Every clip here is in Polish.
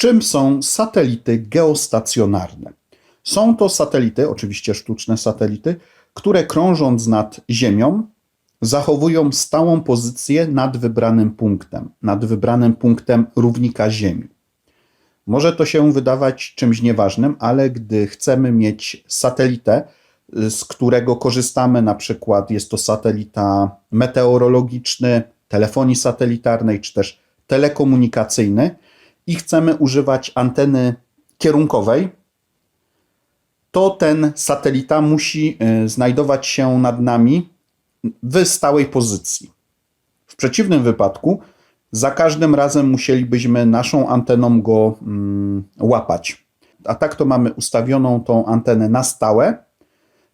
Czym są satelity geostacjonarne? Są to satelity, oczywiście sztuczne satelity, które krążąc nad Ziemią, zachowują stałą pozycję nad wybranym punktem, nad wybranym punktem równika Ziemi. Może to się wydawać czymś nieważnym, ale gdy chcemy mieć satelitę, z którego korzystamy, na przykład jest to satelita meteorologiczny, telefonii satelitarnej czy też telekomunikacyjny i chcemy używać anteny kierunkowej, to ten satelita musi y, znajdować się nad nami w stałej pozycji. W przeciwnym wypadku za każdym razem musielibyśmy naszą anteną go mm, łapać. A tak to mamy ustawioną tą antenę na stałe.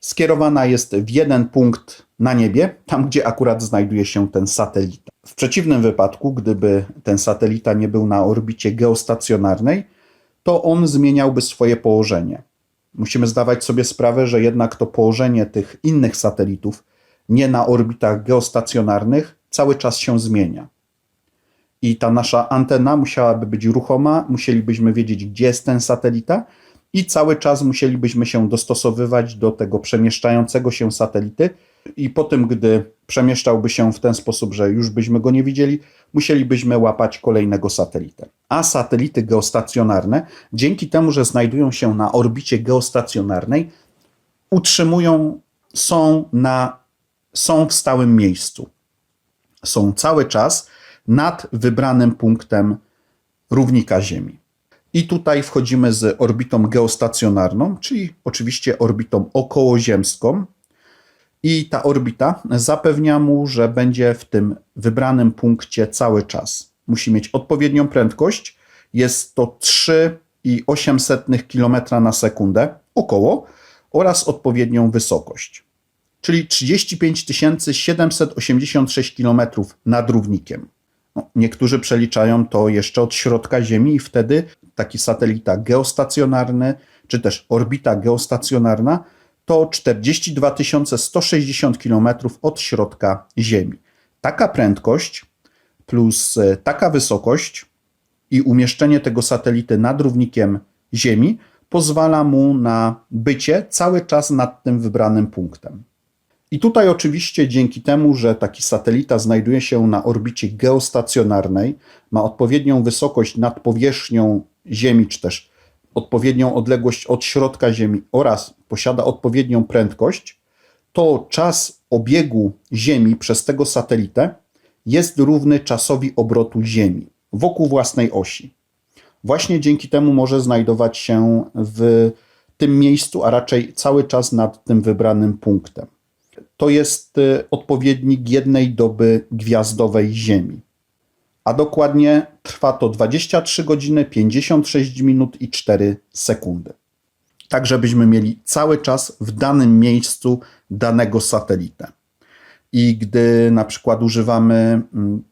Skierowana jest w jeden punkt na niebie, tam gdzie akurat znajduje się ten satelita. W przeciwnym wypadku, gdyby ten satelita nie był na orbicie geostacjonarnej, to on zmieniałby swoje położenie. Musimy zdawać sobie sprawę, że jednak to położenie tych innych satelitów, nie na orbitach geostacjonarnych, cały czas się zmienia. I ta nasza antena musiałaby być ruchoma, musielibyśmy wiedzieć, gdzie jest ten satelita, i cały czas musielibyśmy się dostosowywać do tego przemieszczającego się satelity. I po tym, gdy przemieszczałby się w ten sposób, że już byśmy go nie widzieli, musielibyśmy łapać kolejnego satelitę. A satelity geostacjonarne, dzięki temu, że znajdują się na orbicie geostacjonarnej, utrzymują, są, na, są w stałym miejscu. Są cały czas nad wybranym punktem równika Ziemi. I tutaj wchodzimy z orbitą geostacjonarną, czyli oczywiście orbitą okołoziemską. I ta orbita zapewnia mu, że będzie w tym wybranym punkcie cały czas. Musi mieć odpowiednią prędkość. Jest to 3,8 km na sekundę około oraz odpowiednią wysokość, czyli 35 786 km nad równikiem. No, niektórzy przeliczają to jeszcze od środka Ziemi i wtedy taki satelita geostacjonarny, czy też orbita geostacjonarna, to 42 160 km od środka Ziemi. Taka prędkość plus e, taka wysokość i umieszczenie tego satelity nad równikiem Ziemi pozwala mu na bycie cały czas nad tym wybranym punktem. I tutaj oczywiście dzięki temu, że taki satelita znajduje się na orbicie geostacjonarnej, ma odpowiednią wysokość nad powierzchnią Ziemi, czy też odpowiednią odległość od środka Ziemi oraz posiada odpowiednią prędkość, to czas obiegu Ziemi przez tego satelitę jest równy czasowi obrotu Ziemi wokół własnej osi. Właśnie dzięki temu może znajdować się w tym miejscu, a raczej cały czas nad tym wybranym punktem to jest y, odpowiednik jednej doby gwiazdowej Ziemi. A dokładnie trwa to 23 godziny, 56 minut i 4 sekundy. Tak, żebyśmy mieli cały czas w danym miejscu danego satelitę. I gdy na przykład używamy mm,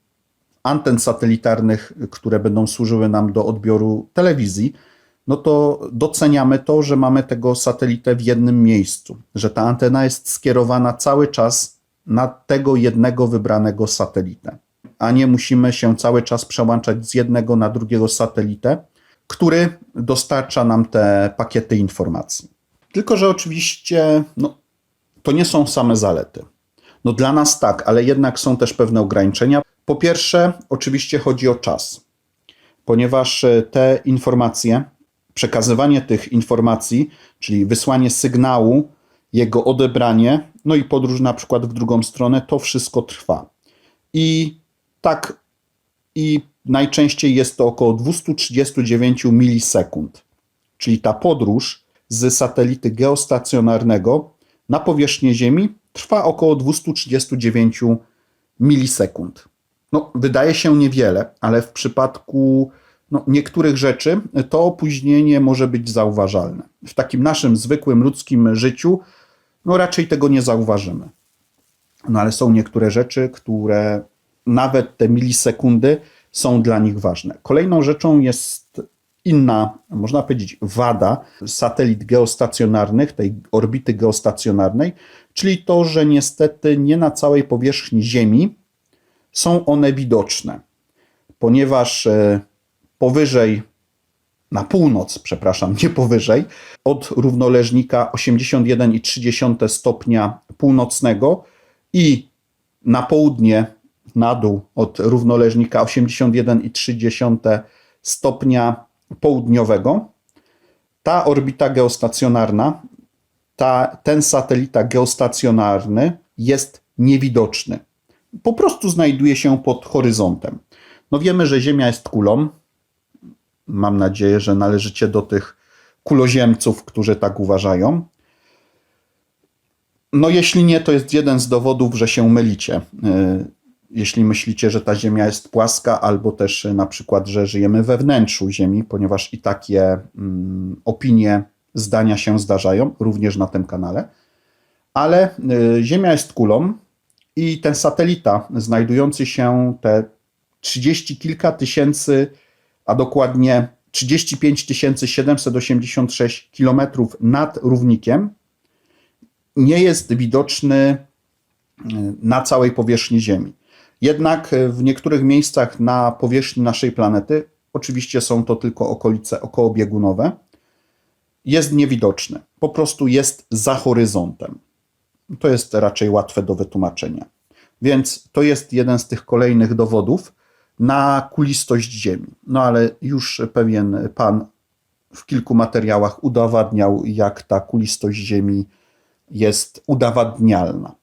anten satelitarnych, które będą służyły nam do odbioru telewizji, no to doceniamy to, że mamy tego satelitę w jednym miejscu, że ta antena jest skierowana cały czas na tego jednego wybranego satelitę, a nie musimy się cały czas przełączać z jednego na drugiego satelitę, który dostarcza nam te pakiety informacji. Tylko, że oczywiście no, to nie są same zalety. No dla nas tak, ale jednak są też pewne ograniczenia. Po pierwsze, oczywiście chodzi o czas, ponieważ te informacje przekazywanie tych informacji, czyli wysłanie sygnału, jego odebranie, no i podróż na przykład w drugą stronę, to wszystko trwa. I tak, i najczęściej jest to około 239 milisekund. Czyli ta podróż z satelity geostacjonarnego na powierzchnię Ziemi trwa około 239 milisekund. No, wydaje się niewiele, ale w przypadku no, niektórych rzeczy, to opóźnienie może być zauważalne. W takim naszym zwykłym ludzkim życiu, no raczej tego nie zauważymy. No ale są niektóre rzeczy, które nawet te milisekundy są dla nich ważne. Kolejną rzeczą jest inna, można powiedzieć, wada satelit geostacjonarnych, tej orbity geostacjonarnej, czyli to, że niestety nie na całej powierzchni Ziemi są one widoczne, ponieważ e, powyżej na północ, przepraszam, nie powyżej, od równoleżnika 81,3 stopnia północnego i na południe, na dół od równoleżnika 81,3 stopnia południowego. Ta orbita geostacjonarna, ta, ten satelita geostacjonarny jest niewidoczny. Po prostu znajduje się pod horyzontem. No wiemy, że Ziemia jest kulą. Mam nadzieję, że należycie do tych kuloziemców, którzy tak uważają. No jeśli nie, to jest jeden z dowodów, że się mylicie. Jeśli myślicie, że ta Ziemia jest płaska, albo też y, na przykład, że żyjemy we wnętrzu Ziemi, ponieważ i takie mm, opinie, zdania się zdarzają, również na tym kanale. Ale y, Ziemia jest kulą i ten satelita znajdujący się te 30 kilka tysięcy, a dokładnie 35 786 kilometrów nad równikiem, nie jest widoczny y, na całej powierzchni Ziemi. Jednak y, w niektórych miejscach na powierzchni naszej planety, oczywiście są to tylko okolice okołobiegunowe, jest niewidoczny. Po prostu jest za horyzontem. To jest raczej łatwe do wytłumaczenia. Więc to jest jeden z tych kolejnych dowodów na kulistość Ziemi. No ale już pewien pan w kilku materiałach udowadniał, jak ta kulistość Ziemi jest udowadnialna.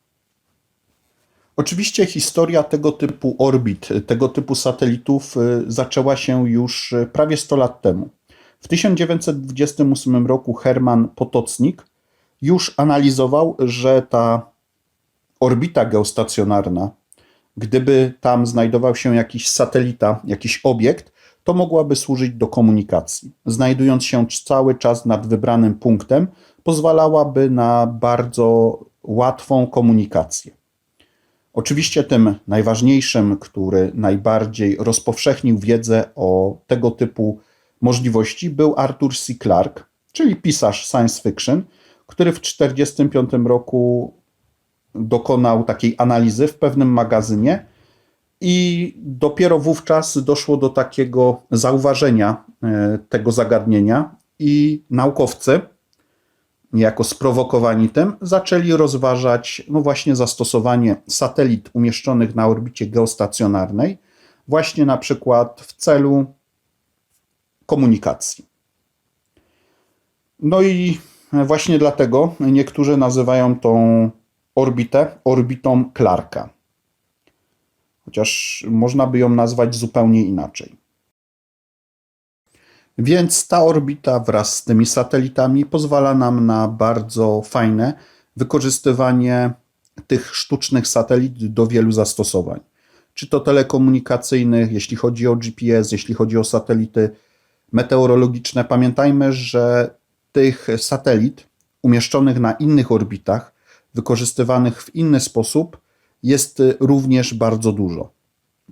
Oczywiście historia tego typu orbit, tego typu satelitów y, zaczęła się już y, prawie 100 lat temu. W 1928 roku Herman Potocnik już analizował, że ta orbita geostacjonarna, gdyby tam znajdował się jakiś satelita, jakiś obiekt, to mogłaby służyć do komunikacji. Znajdując się cały czas nad wybranym punktem, pozwalałaby na bardzo łatwą komunikację. Oczywiście tym najważniejszym, który najbardziej rozpowszechnił wiedzę o tego typu możliwości, był Arthur C. Clarke, czyli pisarz science fiction, który w 1945 roku dokonał takiej analizy w pewnym magazynie i dopiero wówczas doszło do takiego zauważenia e, tego zagadnienia i naukowcy, niejako sprowokowani tym, zaczęli rozważać no właśnie zastosowanie satelit umieszczonych na orbicie geostacjonarnej, właśnie na przykład w celu komunikacji. No i właśnie dlatego niektórzy nazywają tą orbitę orbitą Clarka. Chociaż można by ją nazwać zupełnie inaczej. Więc ta orbita wraz z tymi satelitami pozwala nam na bardzo fajne wykorzystywanie tych sztucznych satelit do wielu zastosowań. Czy to telekomunikacyjnych, jeśli chodzi o GPS, jeśli chodzi o satelity meteorologiczne. Pamiętajmy, że tych satelit umieszczonych na innych orbitach, wykorzystywanych w inny sposób, jest również bardzo dużo.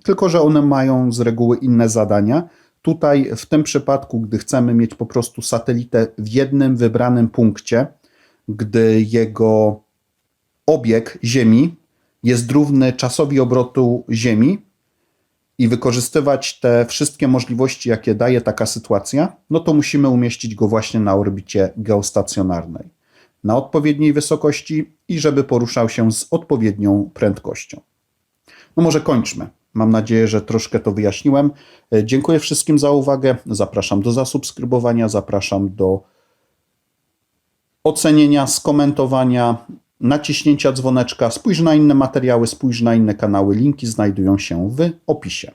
Tylko, że one mają z reguły inne zadania. Tutaj, w tym przypadku, gdy chcemy mieć po prostu satelitę w jednym wybranym punkcie, gdy jego obieg Ziemi jest równy czasowi obrotu Ziemi, i wykorzystywać te wszystkie możliwości, jakie daje taka sytuacja, no to musimy umieścić go właśnie na orbicie geostacjonarnej, na odpowiedniej wysokości i żeby poruszał się z odpowiednią prędkością. No może kończmy. Mam nadzieję, że troszkę to wyjaśniłem. Dziękuję wszystkim za uwagę. Zapraszam do zasubskrybowania, zapraszam do ocenienia, skomentowania, naciśnięcia dzwoneczka. Spójrz na inne materiały, spójrz na inne kanały. Linki znajdują się w opisie.